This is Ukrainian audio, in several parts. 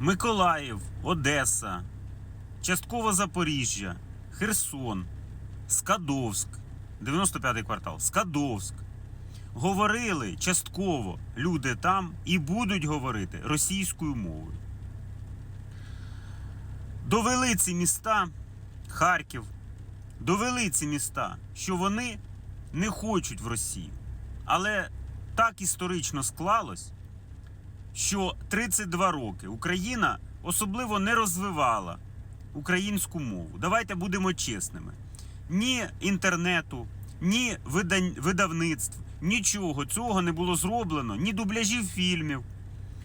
Миколаїв, Одеса, частково Запоріжжя, Херсон, Скадовськ, 95-й квартал, Скадовськ. Говорили частково люди там і будуть говорити російською мовою. Довели ці міста, Харків, довели ці міста, що вони не хочуть в Росію. Але так історично склалось, що 32 роки Україна особливо не розвивала українську мову. Давайте будемо чесними. Ні інтернету, ні видавництв, нічого цього не було зроблено, ні дубляжів фільмів,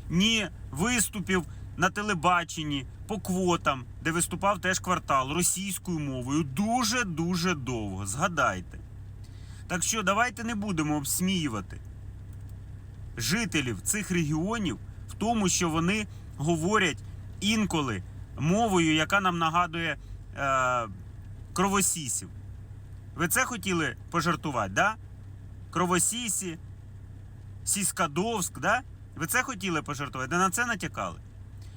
ні виступів на телебаченні по квотам, де виступав теж квартал російською мовою дуже-дуже довго. Згадайте. Так що давайте не будемо обсміювати жителів цих регіонів в тому, що вони говорять інколи мовою, яка нам нагадує е, кровосісів. Ви це хотіли пожартувати, да? Кровосісі, Сіскадовськ, да? Ви це хотіли пожартувати? Да на це натякали.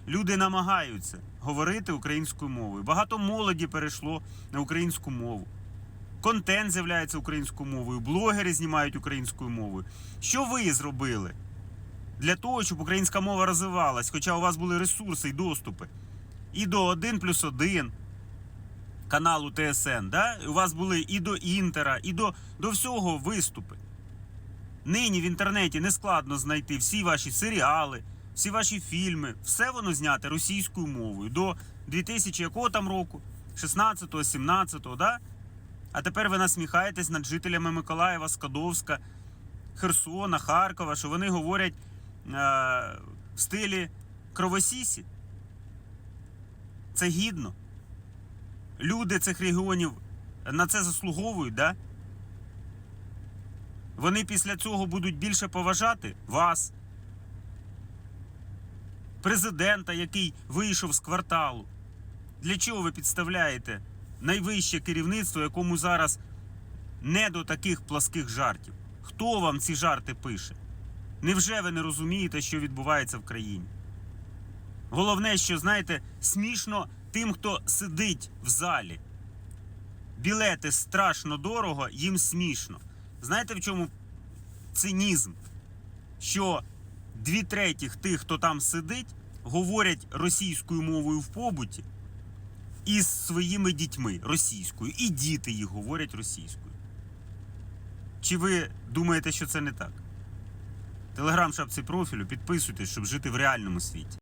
Люди намагаються говорити українською мовою. Багато молоді перейшло на українську мову. Контент з'являється українською мовою, блогери знімають українською мовою. Що ви зробили для того, щоб українська мова розвивалась, хоча у вас були ресурси і доступи? І до 1 плюс 1 каналу ТСН, да? у вас були і до Інтера, і до, до всього виступи. Нині в інтернеті не складно знайти всі ваші серіали, всі ваші фільми, все воно зняте російською мовою до 2000 якого там року? 16-го, 17-го, да? А тепер ви насміхаєтесь над жителями Миколаєва, Скадовська, Херсона, Харкова, що вони говорять е, в стилі кровосісі. Це гідно. Люди цих регіонів на це заслуговують, да? Вони після цього будуть більше поважати вас, президента, який вийшов з кварталу. Для чого ви підставляєте найвище керівництво, якому зараз не до таких пласких жартів? Хто вам ці жарти пише? Невже ви не розумієте, що відбувається в країні? Головне, що знаєте, смішно тим, хто сидить в залі. Білети страшно дорого, їм смішно. Знаєте в чому цинізм? Що дві третіх тих, хто там сидить, говорять російською мовою в побуті із своїми дітьми російською, і діти їх говорять російською. Чи ви думаєте, що це не так? Телеграм шапці профілю, підписуйтесь, щоб жити в реальному світі.